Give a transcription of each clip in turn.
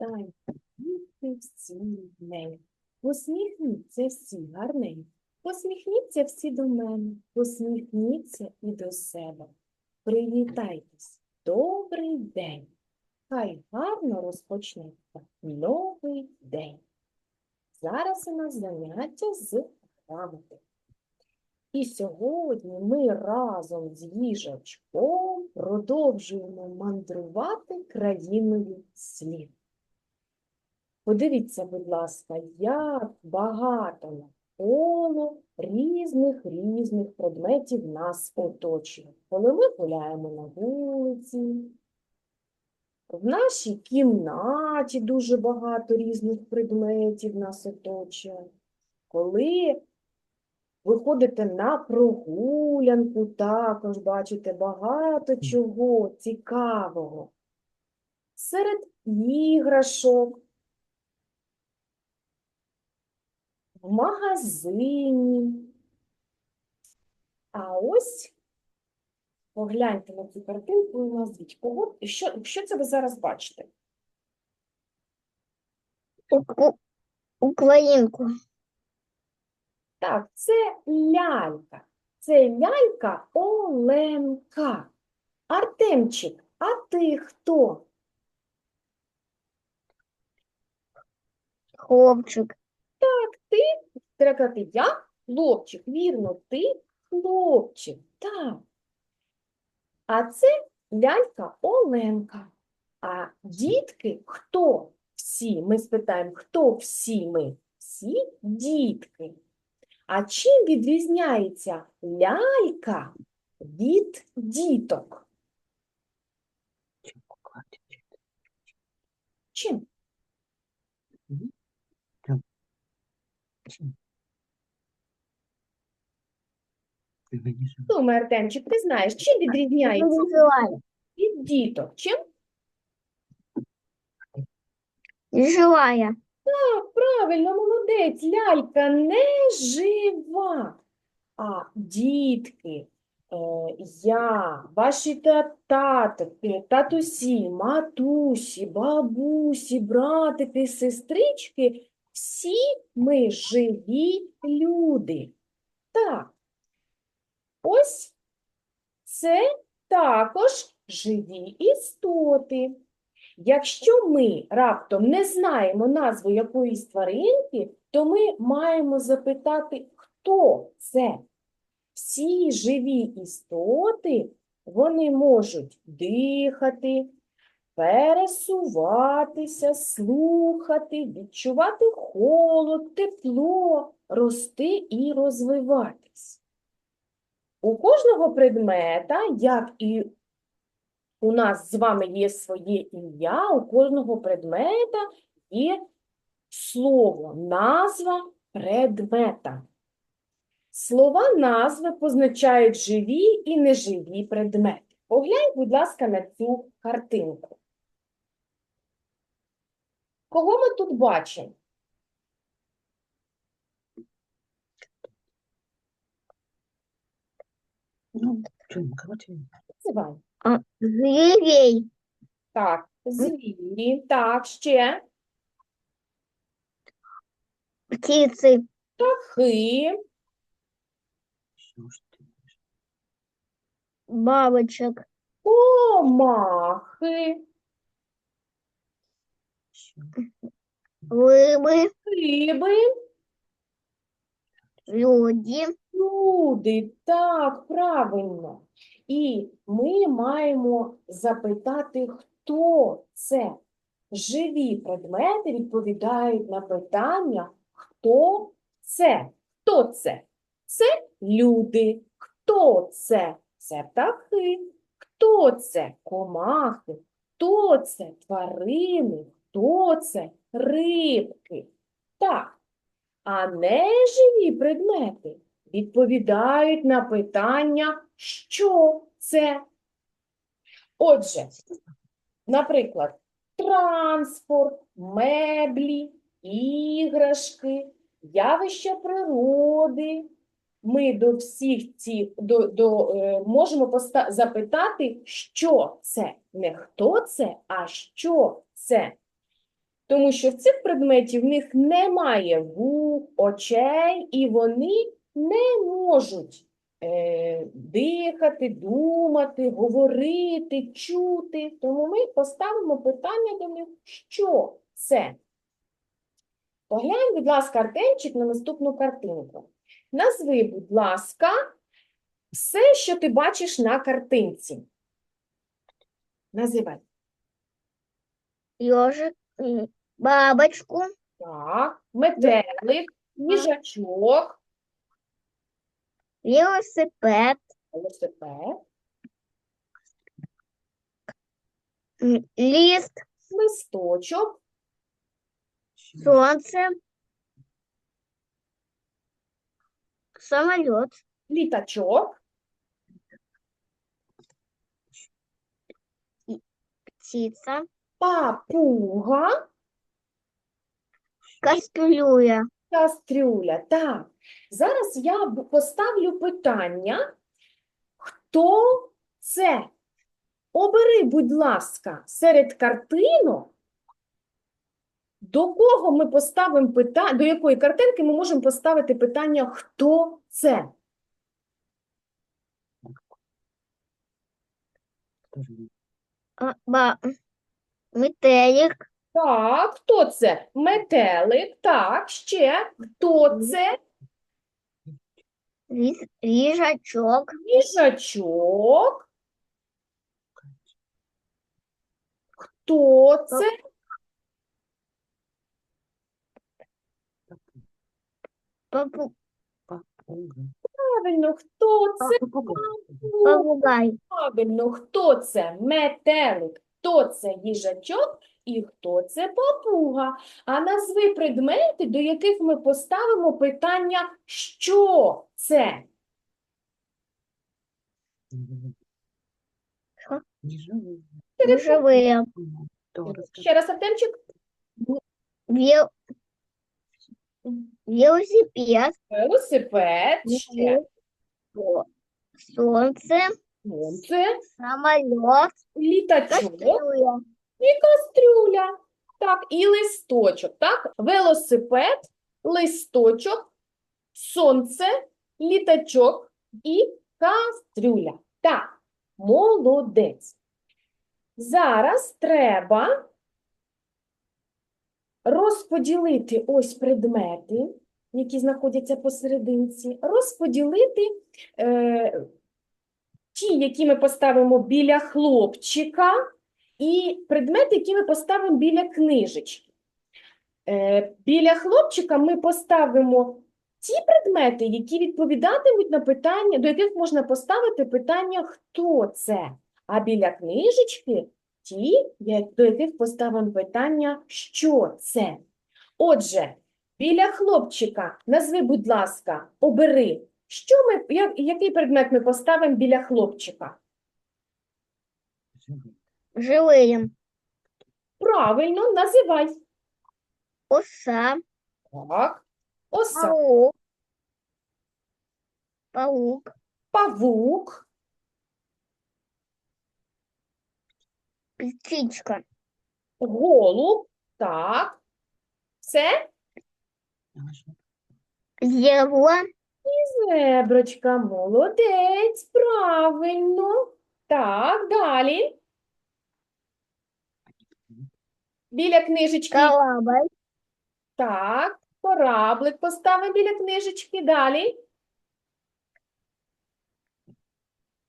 Дай квіти всі неї. Посміхніться всі гарненько. Посміхніться всі до мене, посміхніться і до себе. Привітайтесь. Добрий день. Хай гарно розпочнеться новий день. Зараз у нас заняття з грамоти. І сьогодні ми разом з їжачком продовжуємо мандрувати країною слів. Подивіться, будь ласка, як багато навколо різних різних предметів нас оточує. Коли ми гуляємо на вулиці, в нашій кімнаті дуже багато різних предметів нас оточує. Коли ви ходите на прогулянку, також бачите багато чого цікавого. Серед іграшок, в магазині. А ось погляньте на цю картинку і назвіть, кого, що, що це ви зараз бачите? Українку. Так, це лялька. Це лялька Оленка. Артемчик, а ти хто? Хлопчик. Треба казати, я хлопчик. Вірно, ти хлопчик. Так. А це лялька Оленка. А дітки хто всі? Ми спитаємо, хто всі ми? Всі дітки. А чим відрізняється лялька від діток? Чим? Думай, Артемчик, ти знаєш, чим відрізняється від діток? Чим? Желаю. Так, правильно, молодець, лялька не жива. А дітки, е, я, ваші та- тата, е, татусі, матусі, бабусі, братики, сестрички, всі ми живі люди. Так. Ось це також живі істоти. Якщо ми раптом не знаємо назву якоїсь тваринки, то ми маємо запитати, хто це. Всі живі істоти, вони можуть дихати, пересуватися, слухати, відчувати холод, тепло, рости і розвиватись. У кожного предмета, як і у нас з вами є своє ім'я, у кожного предмета є слово, назва предмета. Слова назви позначають живі і неживі предмети. Поглянь, будь ласка, на цю картинку. Кого ми тут бачимо? Називай. А, Зверей. Так, звірі, так, ще Птицы. птахи, Бабочек. комахи, Рыбы. риби, Люди. люди. Так, правильно. І ми маємо запитати, хто це. Живі предмети відповідають на питання, хто це? Хто це? Це люди. Хто це? Це птахи. Хто це? Комахи. Хто це? Тварини. Хто це? Рибки. Так. А неживі предмети відповідають на питання, що це. Отже, наприклад, транспорт, меблі, іграшки, явища природи. Ми до всіх цих до, до, е, можемо поста- запитати, що це. Не хто це, а що це. Тому що в цих предметів в них немає вух, очей, і вони не можуть е, дихати, думати, говорити, чути. Тому ми поставимо питання до них, що це? Поглянь, будь ласка, Артемчик, на наступну картинку. Назви, будь ласка, все, що ти бачиш на картинці. Називай. М, бабочку, Так, метелик, їжачок, велосипед, велосипед, м, лист, листочок, солнце, самолет, літачок, птица, папуга, кастрюля, кастрюля. Так, зараз я поставлю питання, хто це? Обери, будь ласка, серед картинок, до кого ми поставимо питання, до якої картинки ми можемо поставити питання, хто це? Метелик, Так, хто це? Метелик, так, ще. Хто це? їжачок, Їжачок. Хто це? папу, Правильно, хто це? Папуга. попугай, Правильно, хто це? Метелик. Хто це їжачок і хто це папуга? А назви предмети, до яких ми поставимо питання, що це? Живые. Ще раз, Артемчик. вел, велосипед, Велосипед, ще. Солнце, Сонце, самолет, літачок. кастрюля, І кастрюля. Так, і листочок. Так, велосипед, листочок, сонце, літачок і кастрюля. Так, молодець. Зараз треба розподілити ось предмети, які знаходяться посерединці, розподілити е, ті, які ми поставимо біля хлопчика, і предмети, які ми поставимо біля книжечки. Е, Біля хлопчика ми поставимо ті предмети, які відповідатимуть на питання, до яких можна поставити питання «Хто це?». А біля книжечки ті, до яких поставимо питання «Що це?». Отже, біля хлопчика назви, будь ласка, обери, що ми, який предмет ми поставимо біля хлопчика? Живые, Правильно, називай. оса, Так. Оса, паук, паук, павук, птичка, голуб. Так. Це Хорошо. зебра, зеброчка. Молодець. Правильно. Так, далі. Біля книжечки. корабль, Так. Кораблик поставимо біля книжечки. Далі.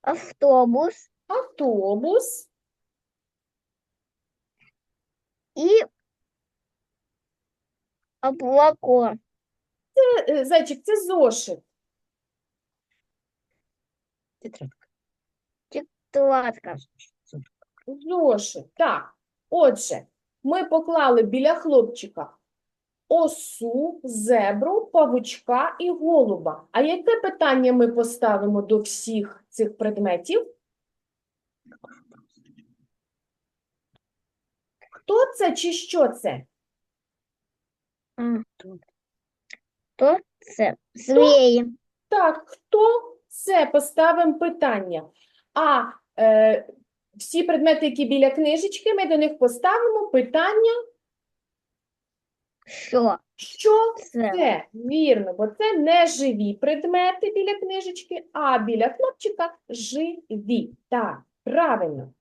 автобус Автобус. и облако, Е, е, Зайчик, це зошит. Тетрадка. тетрадка, Зошит. Так. Отже, ми поклали біля хлопчика осу, зебру, павучка і голуба. А яке питання ми поставимо до всіх цих предметів? Хто це чи що це? М, Кто? то це звери, Так, хто це? Поставимо питання. А е, всі предмети, які біля книжечки, ми до них поставимо питання Що Що це? це? Вірно, бо це не живі предмети біля книжечки, а біля хлопчика живі. Так, правильно.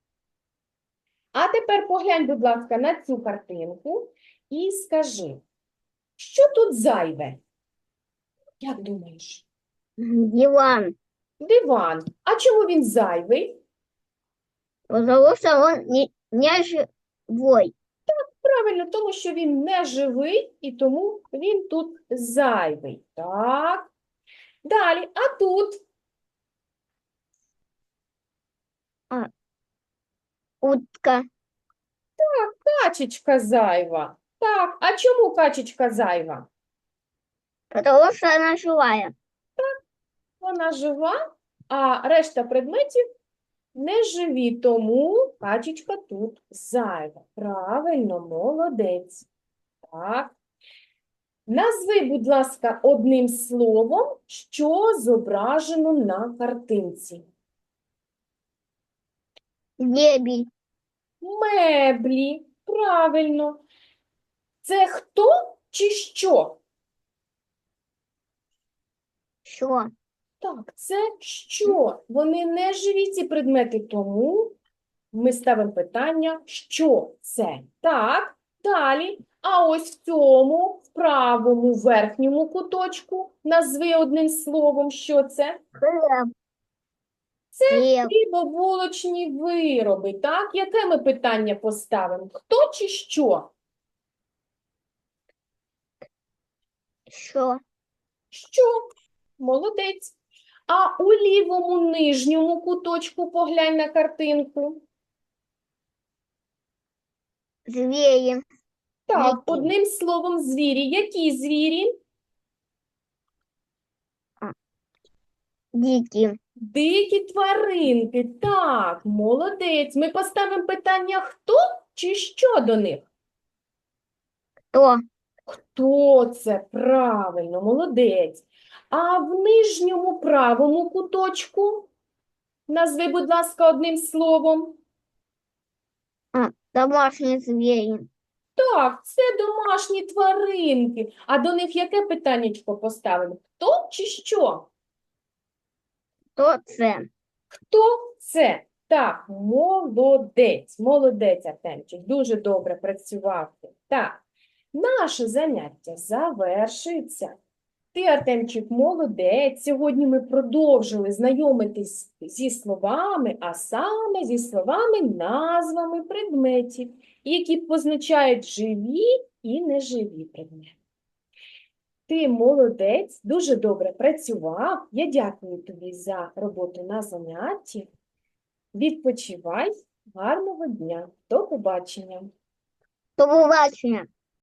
А тепер поглянь, будь ласка, на цю картинку і скажи, що тут зайве? Як думаєш? Диван. Диван. А чому він зайвий? Потому что он не, не живой. Правильно, тому що він не живий і тому він тут зайвий. Так. Далі, а тут Утка. Так, качечка зайва. Так, а чому качечка зайва? Потому что она живая. Вона жива, а решта предметів не живі, тому качечка тут зайва. Правильно, молодець. Так. Назви, будь ласка, одним словом, що зображено на картинці. Дебель. Меблі, правильно. Це хто чи що? Що? Так, це що? Вони не живі ці предмети, тому ми ставимо питання, що це? Так, далі. А ось в цьому, в правому верхньому куточку, назви одним словом, що це? Хлеб. Це Хлібобулочні вироби, так? Яке ми питання поставимо? Хто чи що? Що? Що? Молодець. А у лівому нижньому куточку поглянь на картинку. Звери. Так, Які? одним словом, звірі. Які звірі? Дикі. Дикі тваринки. Так, молодець. Ми поставимо питання хто чи що до них? Хто? Хто це? Правильно, молодець. А в нижньому правому куточку назви, будь ласка, одним словом. А, домашні звері. Так, це домашні тваринки. А до них яке питаннячко поставимо? Хто чи що? Хто це? Хто це? Так, молодець, молодець, Артемчик, дуже добре працював. Так, наше заняття завершується. Ти, Артемчик, молодець. Сьогодні ми продовжили знайомитись зі словами, а саме зі словами, назвами предметів, які позначають живі і неживі предмети. Ти молодець, дуже добре працював. Я дякую тобі за роботу на занятті. Відпочивай, гарного дня, до побачення. До побачення.